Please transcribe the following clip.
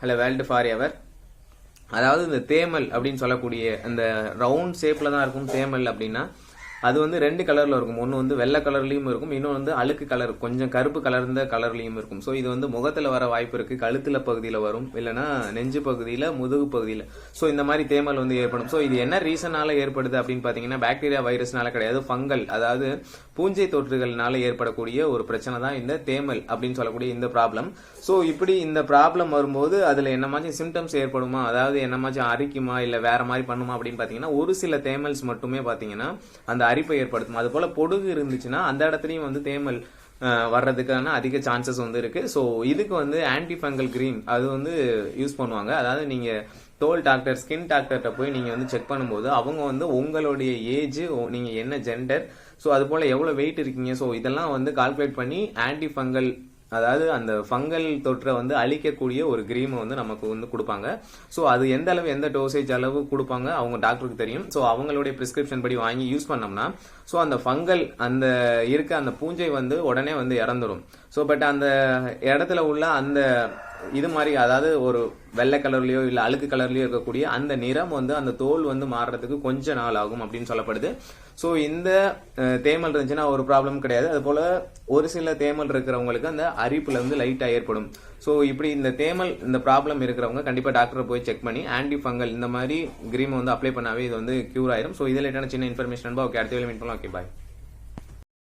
Hello world for ever அதாவது இந்த தேமல் அப்படின்னு சொல்லக்கூடிய அந்த ரவுண்ட் ஷேப்ல தான் இருக்கும். தேமல் அப்படின்னா அது வந்து ரெண்டு கலர்ல இருக்கும். ஒன்று வந்து வெள்ளை கலர்லயும் இருக்கும். இன்னொன்று வந்து அழுக்கு கலர் கொஞ்சம் கருப்பு கலர்ந்த கலர்லயும் இருக்கும். ஸோ இது வந்து முகத்தில் வர வாய்ப்பு இருக்கு. கழுத்துல பகுதியில் வரும். இல்லைன்னா நெஞ்சு பகுதியில் முதுகு பகுதியில். ஸோ இந்த மாதிரி தேமல் வந்து ஏற்படும். ஸோ இது என்ன ரீசனால ஏற்படுது அப்படின்னு பார்த்தீங்கன்னா பாக்டீரியா வைரஸ்னால கிடையாது. ஃபங்கல் அதாவது பூஞ்சை தொற்றுகள்னால ஏற்படக்கூடிய ஒரு பிரச்சனை தான் இந்த தேமல் அப்படின்னு சொல்லக்கூடிய இந்த ப்ராப்ளம் ஸோ இப்படி இந்த ப்ராப்ளம் வரும்போது அதில் என்னமாச்சும் சிம்டம்ஸ் ஏற்படுமா? அதாவது என்னமாச்சும் அரிக்குமா? இல்லை வேற மாதிரி பண்ணுமா அப்படின்னு பார்த்தீங்கன்னா ஒரு சில தேமல்ஸ் மட்டுமே பார்த்தீங்கன்னா அந்த அரிப்பை ஏற்படுத்தும். அது போல பொடுகு இருந்துச்சுன்னா அந்த இடத்துலையும் வந்து தேமல் வர்றதுக்கான அதிக சான்சஸ் வந்து இருக்கு. ஸோ இதுக்கு வந்து ஆன்டி ஃபங்கல் கிரீம் அது வந்து யூஸ் பண்ணுவாங்க. அதாவது நீங்க தோல் டாக்டர் ஸ்கின் டாக்டர்கிட்ட போய் நீங்க வந்து செக் பண்ணும்போது அவங்க வந்து உங்களுடைய ஏஜ் நீங்க என்ன ஜெண்டர் ஸோ அது போல எவ்வளோ வெயிட் இருக்கீங்க. ஸோ இதெல்லாம் வந்து கால்குலேட் பண்ணி ஆன்டி ஃபங்கல் அதாவது அந்த ஃபங்கல் தொற்றை வந்து அழிக்கக்கூடிய ஒரு கிரீமை வந்து நமக்கு வந்து கொடுப்பாங்க. ஸோ அது எந்த அளவு எந்த டோசேஜ் அளவு கொடுப்பாங்க அவங்க டாக்டருக்கு தெரியும். ஸோ அவங்களுடைய பிரிஸ்கிரிப்ஷன் படி வாங்கி யூஸ் பண்ணோம்னா ஸோ அந்த ஃபங்கல் அந்த இருக்க அந்த பூஞ்சை வந்து உடனே வந்து இறந்துடும் ஸோ பட் அந்த இடத்துல உள்ள அந்த இது மாதிரி அதாவது ஒரு வெள்ளை கலர்லயோ இல்ல அழுக்கு கலர்லயோ இருக்கக்கூடிய அந்த நிறம் வந்து அந்த தோல் வந்து மாறுறதுக்கு கொஞ்ச நாள் ஆகும் அப்படின்னு சொல்லப்படுது. ஸோ இந்த தேமல் இருந்துச்சுன்னா ஒரு ப்ராப்ளம் கிடையாது. அது போல ஒரு சில தேமல் இருக்கிறவங்களுக்கு அந்த அரிப்புல வந்து லைட்டா ஏற்படும். ஸோ இப்படி இந்த தேமல் இந்த ப்ராப்ளம் இருக்கிறவங்க கண்டிப்பா டாக்டரை போய் செக் பண்ணி ஆன்டி ஃபங்கல் இந்த மாதிரி கிரீம் வந்து அப்ளை பண்ணாவே இது வந்து கியூர் ஆயிரும். ஸோ இதில் சின்ன இன்ஃபர்மேஷன் ஓகே அடுத்த வேலை மீட் பண்ணலாம். Okay bye